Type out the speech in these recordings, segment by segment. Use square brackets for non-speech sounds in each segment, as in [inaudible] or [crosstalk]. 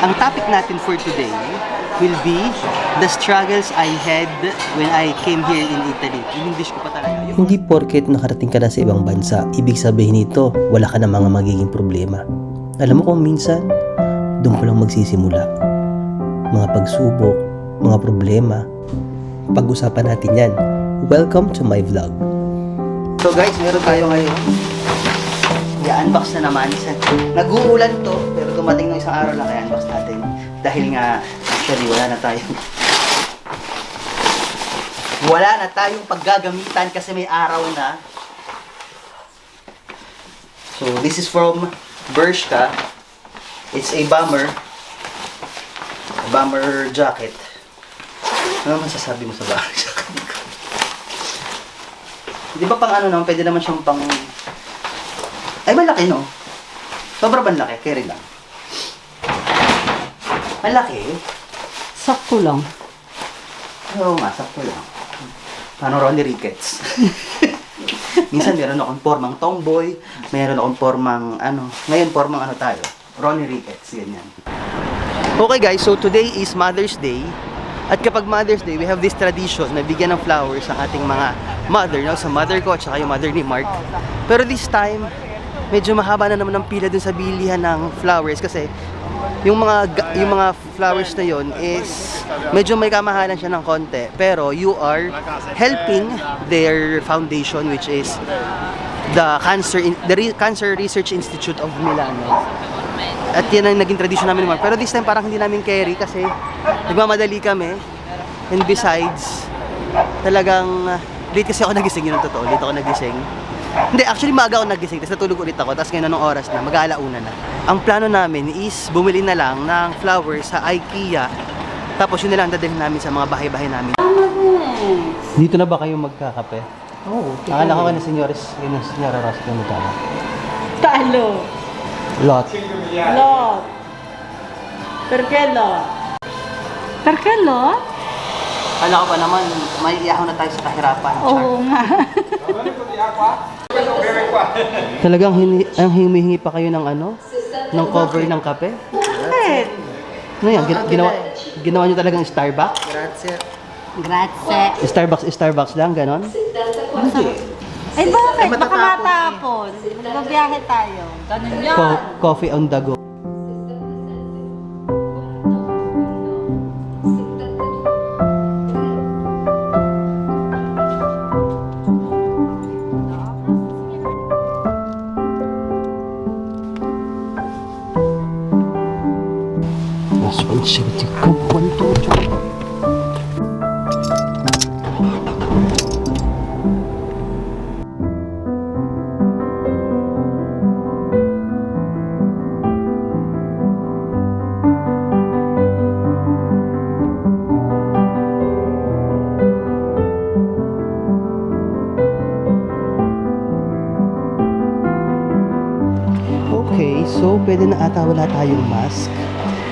Ang topic natin for today will be the struggles I had when I came here in Italy. In English ko pa talaga. Yung Hindi porket nakarating ka na sa ibang bansa, ibig sabihin nito, wala ka na mga magiging problema. Alam mo kung minsan, doon pa lang magsisimula. Mga pagsubok, mga problema. Pag-usapan natin yan. Welcome to my vlog. So guys, meron tayo ngayon. I-unbox na naman. Nag-uulan to, pero dumating ng isang araw lang kaya unbox. Dahil nga, actually, wala na tayong wala na tayong paggagamitan kasi may araw na. So, this is from Bershka. It's a bomber. A bomber jacket. Ano masasabi mo sa bomber jacket? Di ba pang ano naman, pwede naman siyang pang... Ay, malaki no? Sobra ba laki? Carry lang. Malaki? Sakto lang. Oo nga, sakto lang. Paano Ronnie Ricketts? [laughs] Minsan meron akong formang tomboy, meron akong formang ano, ngayon formang ano tayo, Ronnie Ricketts, ganyan. Okay guys, so today is Mother's Day. At kapag Mother's Day, we have this tradition na bigyan ng flowers ang ating mga mother, no? sa mother ko at saka yung mother ni Mark. Pero this time, medyo mahaba na naman ang pila dun sa bilihan ng flowers kasi yung mga ga- yung mga flowers na yon is medyo may kamahalan siya ng konti pero you are helping their foundation which is the cancer in, the Re- Cancer Research Institute of Milano. At yan ang naging tradition namin ni Mark. Pero this time parang hindi namin carry kasi nagmamadali kami. And besides, talagang late kasi ako nagising yun ang totoo. Late ako nagising. Hindi, actually maaga ako nagising. Tapos natulog ulit ako. Tapos ngayon anong oras na? Mag-aalauna na. Ang plano namin is bumili na lang ng flowers sa IKEA. Tapos yun na lang dadalhin namin sa mga bahay-bahay namin. Dito na ba kayo magkakape? Oo. Oh, Akala ko na senyores, yun ang senyora Ross yung magkakape. Talo. Lot. Lot. Perché lot? Perché lot? Kala ko pa naman, may iyahaw na tayo sa kahirapan. Oo nga. Talagang hini, ang humihingi pa kayo ng ano? Ng cover ng kape? Bakit? Ano yan? Gina- ginawa, ginawa nyo talagang Starbucks? Grazie. Starbucks, Starbucks lang, ganon? Ay bakit? Baka matapon. Magbiyahe tayo. Ganun yan. Co- coffee on the go. Wala tayong mask.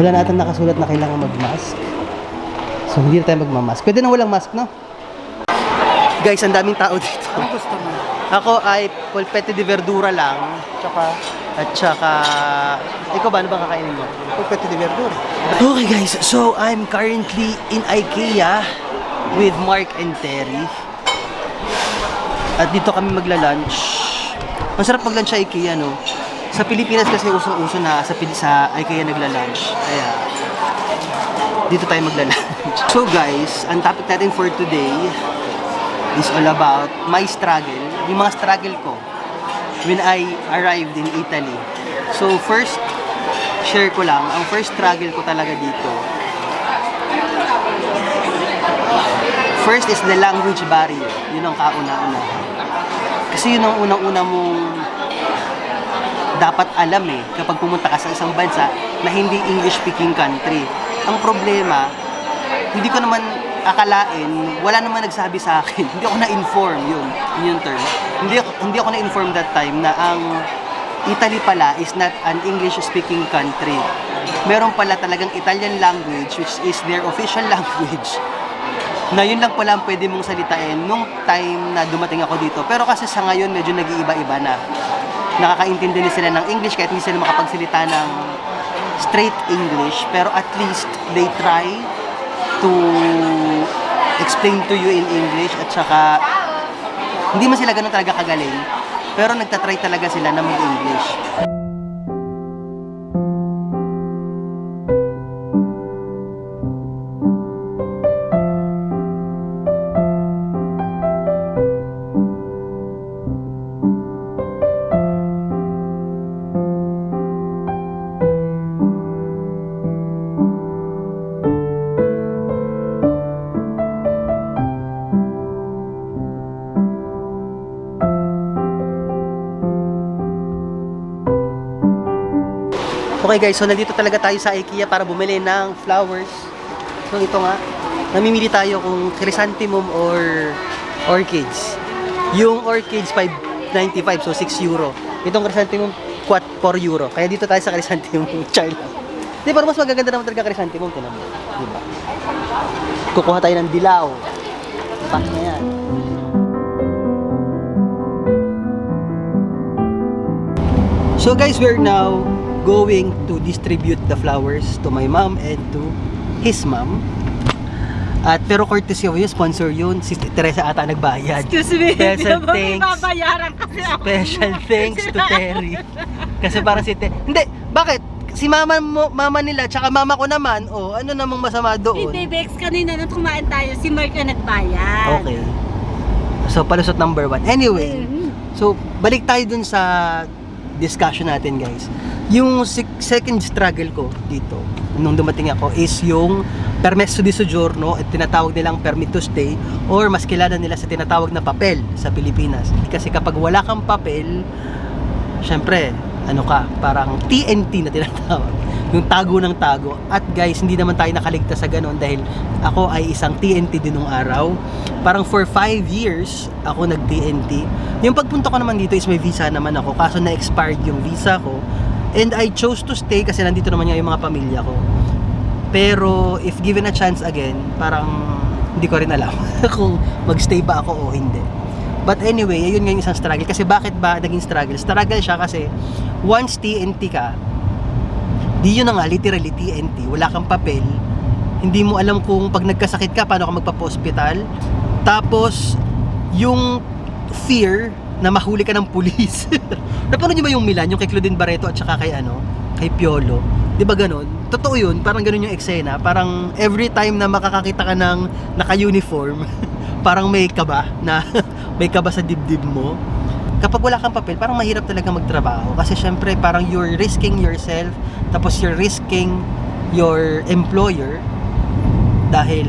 Wala na ata nakasulat na kailangan mag-mask. So hindi na tayo magmamask. Pwede na walang mask, no? Guys, ang daming tao dito. Ang gusto mo? Ako ay pulpete de verdura lang. Tsaka, At saka, ikaw ba, ano ba kakainin mo? pupete de verdura. Okay guys, so I'm currently in IKEA with Mark and Terry. At dito kami magla-lunch. Masarap mag-lunch sa IKEA, no? Sa Pilipinas kasi usong-uso na sa, sa IKEA nagla-lunch. Kaya, dito tayo magla-lunch. [laughs] So guys, ang topic natin for today is all about my struggle. Yung mga struggle ko when I arrived in Italy. So first, share ko lang, ang first struggle ko talaga dito. First is the language barrier. Yun ang kauna-una. Kasi yun ang unang-una mong dapat alam eh kapag pumunta ka sa isang bansa na hindi English-speaking country. Ang problema, hindi ko naman akalain, wala naman nagsabi sa akin. [laughs] hindi ako na-inform yun, yun yung term. Hindi ako, hindi ako na-inform that time na ang Italy pala is not an English-speaking country. Meron pala talagang Italian language which is their official [laughs] language na yun lang pala ang pwede mong salitain nung time na dumating ako dito. Pero kasi sa ngayon, medyo nag-iiba-iba na. Nakakaintindi na sila ng English kahit hindi sila makapagsalita ng straight English, pero at least they try to explain to you in English at saka hindi man sila ganun talaga kagaling, pero nagtatry talaga sila na mag-English. Okay guys, so nandito talaga tayo sa IKEA para bumili ng flowers. So ito nga, namimili tayo kung chrysanthemum or orchids. Yung orchids 5.95 so 6 euro. Itong chrysanthemum 4 euro. Kaya dito tayo sa chrysanthemum [laughs] child. Di ba mas magaganda naman talaga chrysanthemum, tinan mo. Di ba? Kukuha tayo ng dilaw. Pack na yan. So guys, we're now going to distribute the flowers to my mom and to his mom. At pero courtesy of yun, sponsor yun. Si Teresa ata nagbayad. Excuse me, Special thanks. babayaran kasi ako? Special thanks to Terry. Kasi parang si Te... Hindi, bakit? Si mama mo, mama nila, tsaka mama ko naman, oh, ano namang masama doon? Hindi, Bex, kanina nung kumain tayo, si Mark na nagbayad. Okay. So, palusot number one. Anyway, Mhm. So, balik tayo dun sa discussion natin, guys. Yung sec- second struggle ko dito, nung dumating ako, is yung permesso di soggiorno at tinatawag nilang permit to stay or mas kilala nila sa tinatawag na papel sa Pilipinas. Kasi kapag wala kang papel, syempre, ano ka, parang TNT na tinatawag. Yung tago ng tago. At guys, hindi naman tayo nakaligtas sa ganun dahil ako ay isang TNT din nung araw. Parang for 5 years, ako nag-TNT. Yung pagpunta ko naman dito is may visa naman ako. Kaso na-expired yung visa ko. And I chose to stay kasi nandito naman yung mga pamilya ko. Pero if given a chance again, parang hindi ko rin alam [laughs] kung magstay ba ako o hindi. But anyway, ayun nga yung isang struggle. Kasi bakit ba naging struggle? Struggle siya kasi once TNT ka, di yun na nga, literally TNT, wala kang papel, hindi mo alam kung pag nagkasakit ka, paano ka magpa-hospital. Tapos, yung fear na mahuli ka ng pulis. [laughs] Napanood niyo ba yung Milan, yung kay Claudine Barreto at saka kay ano, kay Piolo? 'Di ba ganun? Totoo 'yun, parang ganun yung eksena. Parang every time na makakakita ka ng naka-uniform, [laughs] parang may kaba na [laughs] may kaba sa dibdib mo. Kapag wala kang papel, parang mahirap talaga magtrabaho kasi syempre parang you're risking yourself tapos you're risking your employer dahil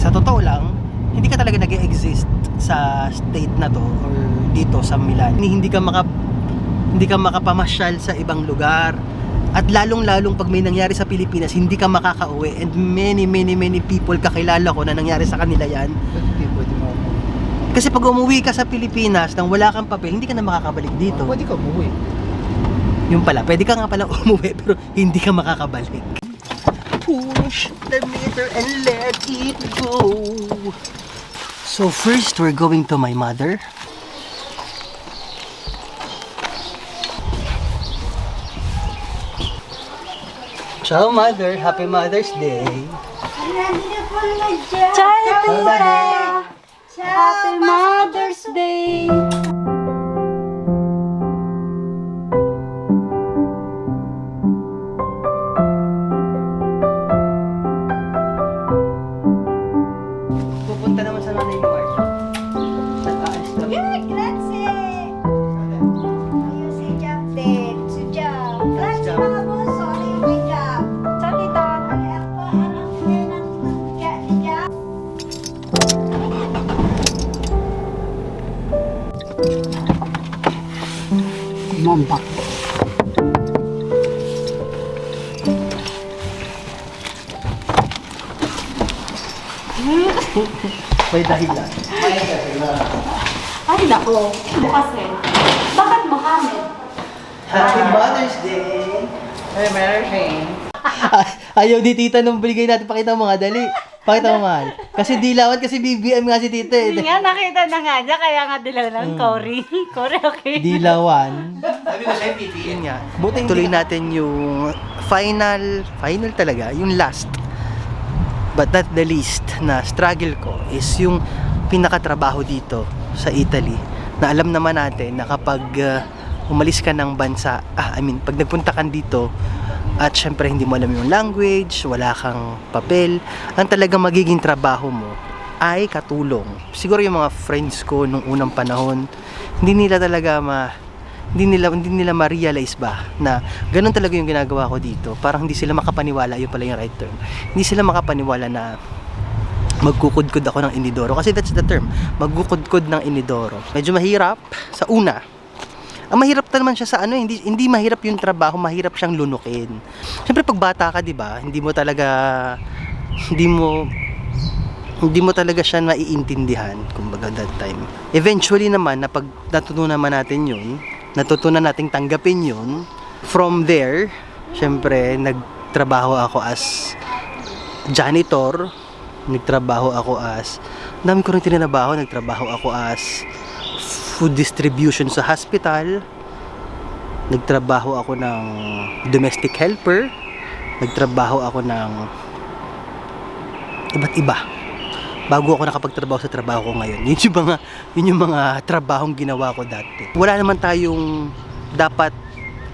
sa totoo lang, hindi ka talaga nag exist sa state na to or dito sa Milan. Hindi ka maka hindi ka makapamasyal sa ibang lugar. At lalong-lalong pag may nangyari sa Pilipinas, hindi ka makakauwi. And many, many, many people kakilala ko na nangyari sa kanila yan. Kasi pag umuwi ka sa Pilipinas nang wala kang papel, hindi ka na makakabalik dito. Pwede ka umuwi. Yung pala, pwede ka nga pala [laughs] umuwi pero hindi ka makakabalik. Push the meter and let it go. So first, we're going to my mother. Ciao, mother. Happy Mother's Day. Ciao, tita! Happy Mother's Day! Mambak. May dahilan. Ay, nako. Bukas eh. Bakit Mohammed? Happy Mother's Day! Ay, Mary Jane. Ayaw di tita nung binigay natin. Pakita mo nga, dali. Pakita mo mahal. Kasi dilawan kasi BBM nga si tita Hindi eh. nga, nakita na nga niya, kaya nga dilaw lang, Cory. Cory, [laughs] okay. Dilawan. Sabi ko siya, Yun nga. Tuloy natin yung final, final talaga, yung last. But not the least na struggle ko is yung pinakatrabaho dito sa Italy. Na alam naman natin na kapag uh, umalis ka ng bansa, ah, I mean, pag nagpunta ka dito, at syempre hindi mo alam yung language, wala kang papel, ang talagang magiging trabaho mo ay katulong. Siguro yung mga friends ko nung unang panahon, hindi nila talaga ma hindi nila hindi nila ma-realize ba na ganun talaga yung ginagawa ko dito. Parang hindi sila makapaniwala, yun pala yung right term. Hindi sila makapaniwala na magkukudkod ako ng inidoro kasi that's the term. Magkukudkod ng inidoro. Medyo mahirap sa una. Ang mahirap naman siya sa ano, hindi hindi mahirap yung trabaho, mahirap siyang lunukin. Siyempre pag bata ka, 'di ba? Hindi mo talaga hindi mo hindi mo talaga siya naiintindihan kumbaga that time. Eventually naman na pag natutunan naman natin 'yun, natutunan nating tanggapin 'yun. From there, syempre nagtrabaho ako as janitor, nagtrabaho ako as dami ko rin tinanabaho, nagtrabaho ako as food distribution sa hospital. Nagtrabaho ako ng domestic helper. Nagtrabaho ako ng iba't iba. Bago ako nakapagtrabaho sa trabaho ko ngayon. Yun yung mga, yun yung mga trabahong ginawa ko dati. Wala naman tayong dapat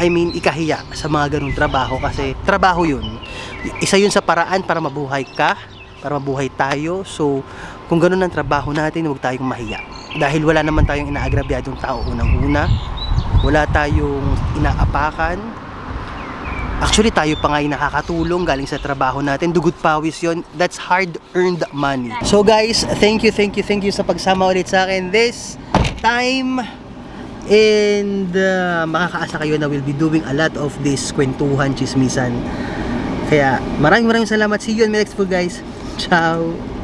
I mean, ikahiya sa mga ganung trabaho kasi trabaho yun. Isa yun sa paraan para mabuhay ka, para mabuhay tayo. So, kung ganun ang trabaho natin, huwag tayong mahiya. Dahil wala naman tayong inaagrabyadong tao unang-una. Wala tayong inaapakan. Actually, tayo pa nga nakakatulong galing sa trabaho natin. Dugot pawis yon That's hard-earned money. So guys, thank you, thank you, thank you sa pagsama ulit sa akin this time. And uh, makakaasa kayo na we'll be doing a lot of this kwentuhan, chismisan. Kaya maraming maraming salamat. See you on my next vlog guys. Ciao!